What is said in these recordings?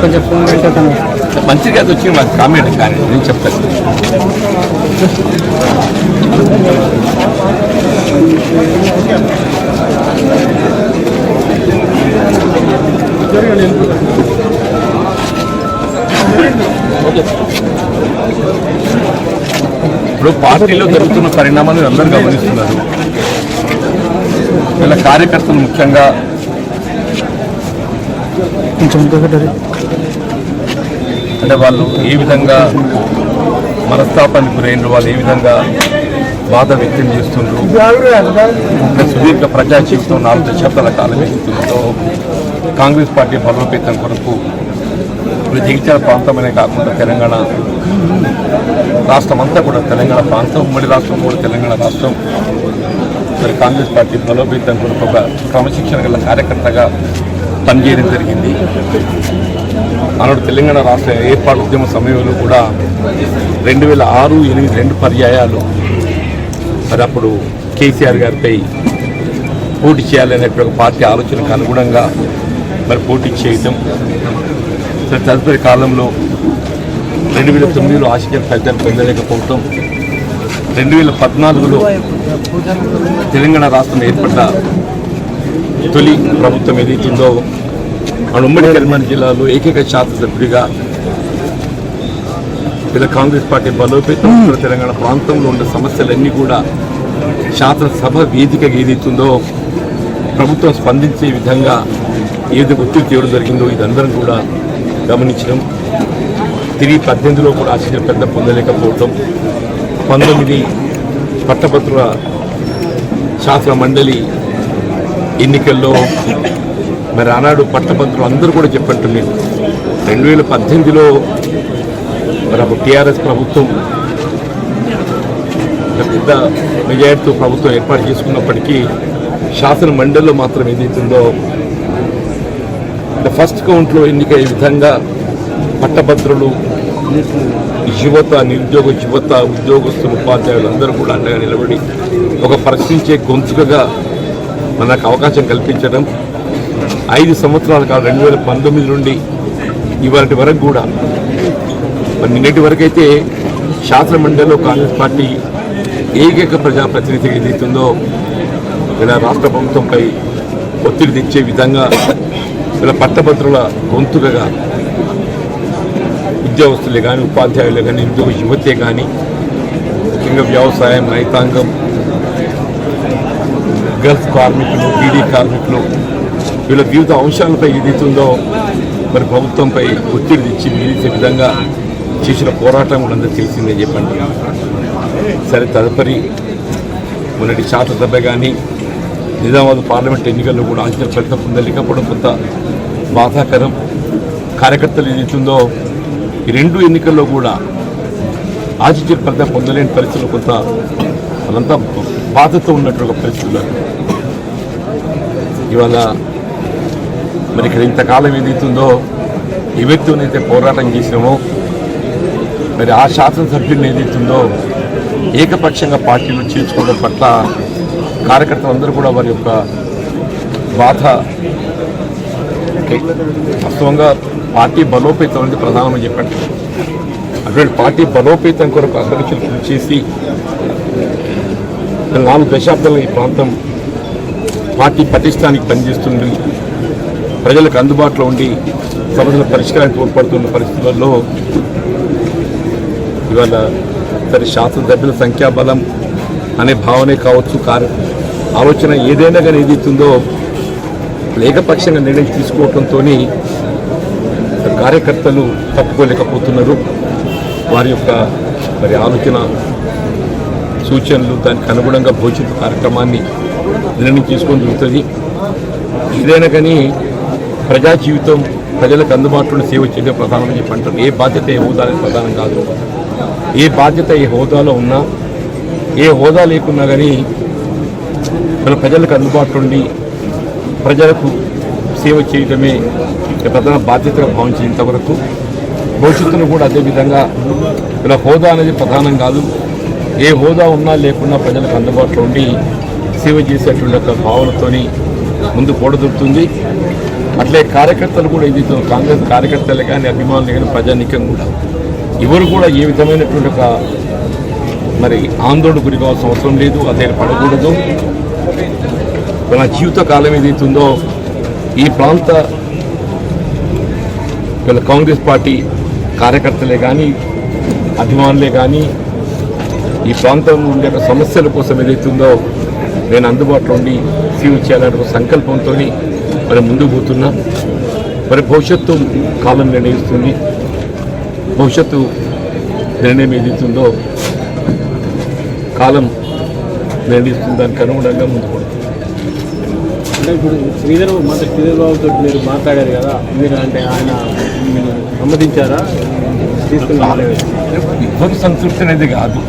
కొంచెం ఫోన్ పెట్టాను మంచిది అది వచ్చి మాకు కామెంట్ కానీ నేను చెప్తాను ఓకే ఇప్పుడు పార్టీలో జరుగుతున్న పరిణామాలను అందరూ గమనిస్తున్నారు. వీళ్ళ కార్యకర్తలు ముఖ్యంగా అంటే వాళ్ళు ఏ విధంగా మనస్తాపానికి గురైన వాళ్ళు ఏ విధంగా బాధ వ్యక్తం చేస్తుండ్రు సుదీర్ఘ ప్రజా జీవితం నాలుగు దశాబ్దాల కాలం కాంగ్రెస్ పార్టీ బలోపేతం కొరకు ఇప్పుడు జగిత్యాల ప్రాంతమనే కాకుండా తెలంగాణ రాష్ట్రం అంతా కూడా తెలంగాణ ప్రాంతం ఉమ్మడి రాష్ట్రం కూడా తెలంగాణ రాష్ట్రం. మరి కాంగ్రెస్ పార్టీ బలోపేతం కొరకు ఒక క్రమశిక్షణ గల కార్యకర్తగా పనిచేయడం జరిగింది. ఆనాడు తెలంగాణ రాష్ట్ర ఏర్పాటు ఉద్యమ సమయంలో కూడా రెండు వేల ఆరు ఎనిమిది రెండు పర్యాయాలు మరి అప్పుడు కేసీఆర్ గారిపై పోటీ చేయాలనేటువంటి ఒక పార్టీ ఆలోచనకు అనుగుణంగా మరి పోటీ చేయటం తదుపరి కాలంలో రెండు వేల తొమ్మిదిలో ఆశించిన ఫలితాలు పొందలేకపోవటం రెండు వేల పద్నాలుగులో తెలంగాణ రాష్ట్రం ఏర్పడ్డ తొలి ప్రభుత్వం ఏదైతుందో మన ఉమ్మడి కరీంనగర్ జిల్లాలో ఏకైక శాసనసభ్యుడిగా ఇలా కాంగ్రెస్ పార్టీ బలోపేతం తెలంగాణ ప్రాంతంలో ఉన్న సమస్యలన్నీ కూడా శాసనసభ వేదికగా ఏదైతుందో ప్రభుత్వం స్పందించే విధంగా ఏది ఒత్తిడి తీయడం జరిగిందో ఇదందరం కూడా గమనించడం. తిరిగి పద్దెనిమిదిలో కూడా ఆశించిన పెద్ద పొందలేకపోవటం పంతొమ్మిది పట్టభద్రుల శాసన మండలి ఎన్నికల్లో మరి ఆనాడు పట్టభద్రులు అందరూ కూడా చెప్పట్టు నేను రెండు వేల పద్దెనిమిదిలో మరి అప్పుడు టీఆర్ఎస్ ప్రభుత్వం పెద్ద మెజార్టీతో ప్రభుత్వం ఏర్పాటు చేసుకున్నప్పటికీ శాసన మండలిలో మాత్రం ఏదైతుందో ఫస్ట్ కౌంట్లో ఎన్నికయ్యే విధంగా పట్టభద్రులు యువత నిరుద్యోగ యువత ఉద్యోగస్తులు ఉపాధ్యాయులు అందరూ కూడా అండగా నిలబడి ఒక ప్రశ్నించే గొంతుకగా మనకు అవకాశం కల్పించడం ఐదు సంవత్సరాల కాదు రెండు వేల పంతొమ్మిది నుండి ఇవాటి వరకు కూడా. మరి నిన్నటి వరకు అయితే కాంగ్రెస్ పార్టీ ఏకైక ప్రజాప్రతినిధి ఏదైతుందో ఇలా రాష్ట్ర ప్రభుత్వంపై ఒత్తిడి తెచ్చే విధంగా ఇలా పట్టభద్రుల గొంతుకగా ఉద్యోగస్తులే కానీ ఉపాధ్యాయులే కానీ ఉద్యోగ యువతే కానీ ముఖ్యంగా వ్యవసాయం రైతాంగం గల్ఫ్ కార్మికులు బీడీ కార్మికులు వీళ్ళ వివిధ అంశాలపై ఏదైతుందో మరి ప్రభుత్వంపై ఒత్తిడి తెచ్చి విధించే విధంగా చేసిన పోరాటం కూడా అందరూ తెలిసిందే చెప్పండి. సరే తదుపరి మొన్నటి శాసనసభ కానీ నిజామాబాద్ పార్లమెంట్ ఎన్నికల్లో కూడా అంచనా ఫలితం పొందలేకపోవడం కొంత బాధాకరం కార్యకర్తలు ఏదైతుందో ఈ రెండు ఎన్నికల్లో కూడా ఆశించిన పెద్ద పొందలేని పరిస్థితులు కొంత వాళ్ళంతా బాధతో ఉన్నట్టు ఒక పరిస్థితులు ఇవాళ మరి ఇక్కడ ఇంతకాలం ఏదైతుందో ఈ వ్యక్తినైతే పోరాటం చేసినామో మరి ఆ శాసనసభ్యుని ఏదైతుందో ఏకపక్షంగా పార్టీలో చేర్చుకోవడం పట్ల కార్యకర్తలందరూ కూడా వారి యొక్క బాధ వాస్తవంగా పార్టీ బలోపేతం అనేది ప్రధానమని చెప్పండి. అటువంటి పార్టీ బలోపేతం కొరకు అగ్రచులు కృషి చేసి నాలుగు దశాబ్దాల ఈ ప్రాంతం పార్టీ పటిష్టానికి పనిచేస్తుంది. ప్రజలకు అందుబాటులో ఉండి సమస్యల పరిష్కారానికి తోడ్పడుతున్న పరిస్థితులలో ఇవాళ సరే శాసనసభ్యుల సంఖ్యాబలం అనే భావనే కావచ్చు కార్య ఆలోచన ఏదైనా కానీ ఏదైతుందో ఏకపక్షంగా నిర్ణయం తీసుకోవడంతో కార్యకర్తలు తప్పుకోలేకపోతున్నారు. వారి యొక్క మరి ఆలోచన సూచనలు దానికి అనుగుణంగా భవిష్యత్తు కార్యక్రమాన్ని నిర్ణయం తీసుకొని జరుగుతుంది. ఏదైనా కానీ ప్రజా జీవితం ప్రజలకు అందుబాటులో సేవ చేయడం ప్రధానమని చెప్పి అంటారు ఏ బాధ్యత ఏ హోదా ప్రధానం కాదు. ఏ బాధ్యత ఏ హోదాలో ఉన్నా ఏ హోదా లేకున్నా కానీ మన ప్రజలకు అందుబాటులో ఉండి ప్రజలకు సేవ చేయడమే ప్రధాన బాధ్యతగా భావించేంత వరకు భవిష్యత్తును కూడా అదేవిధంగా ఇలా హోదా అనేది ప్రధానం కాదు. ఏ హోదా ఉన్నా లేకున్నా ప్రజలకు అందుబాటులో ఉండి సేవ చేసేటువంటి ఒక భావనతోని ముందు కూడదొరుకుతుంది అట్లే కార్యకర్తలు కూడా ఇది కాంగ్రెస్ కార్యకర్తలు కానీ అభిమానులు కానీ ప్రజానికం కూడా ఎవరు కూడా ఏ విధమైనటువంటి ఒక మరి ఆందోళన గురి కావాల్సిన అవసరం లేదు. అదే పడకూడదు. మన జీవిత కాలం ఏదైతుందో ఈ ప్రాంత వీళ్ళ కాంగ్రెస్ పార్టీ కార్యకర్తలే కానీ అభిమానులే కానీ ఈ ప్రాంతంలో ఉండే సమస్యల కోసం ఏదైతుందో నేను అందుబాటులో ఉండి సేవ చేయాలనే ఒక సంకల్పంతో మరి ముందుకు పోతున్నా. మరి భవిష్యత్తు కాలం నిర్ణయిస్తుంది. భవిష్యత్తు నిర్ణయం ఏదైతుందో కాలం నిర్ణయిస్తుంది దానికి అనుగుణంగా ముందుకు అంటే ఇప్పుడు శ్రీధర్ మాట శ్రీధర్ బాబుతో మీరు మాట్లాడారు కదా మీరు అంటే ఆయన సమ్మతించారా? ఇద్దరు సంతృప్తి అనేది కాదు.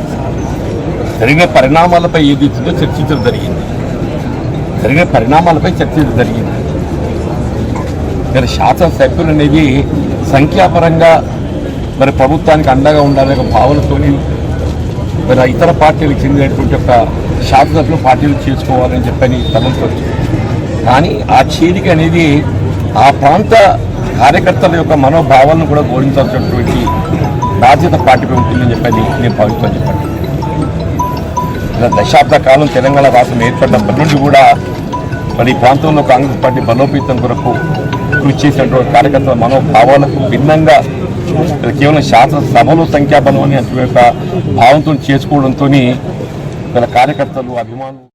జరిగిన పరిణామాలపై ఏది ఇచ్చిందో చర్చించడం జరిగింది. జరిగిన పరిణామాలపై చర్చించడం జరిగింది. మరి శాసనసభ్యులు అనేది సంఖ్యాపరంగా మరి ప్రభుత్వానికి అండగా ఉండాలనే ఒక భావనతోని మరి ఇతర పార్టీలకు చెందినటువంటి ఒక శాసనసభ్యులు పార్టీలు చేసుకోవాలని చెప్పని తలంచవచ్చు కానీ ఆ చేరిక అనేది ఆ ప్రాంత కార్యకర్తల యొక్క మనోభావాలను కూడా గౌరవించాల్సినటువంటి బాధ్యత పార్టీపై ఉంటుందని చెప్పి నేను భావిస్తాను చెప్పండి. ఇలా దశాబ్ద కాలం తెలంగాణ రాష్ట్రం ఏర్పడినప్పటి నుండి కూడా మరి ఈ ప్రాంతంలో కాంగ్రెస్ పార్టీ బలోపేతం కొరకు కృషి చేసినటువంటి కార్యకర్తల మనోభావాలకు భిన్నంగా కేవలం శాసనసభలో సంఖ్యాబలం అని అటువంటి భావంతో చేసుకోవడంతో వీళ్ళ కార్యకర్తలు అభిమానులు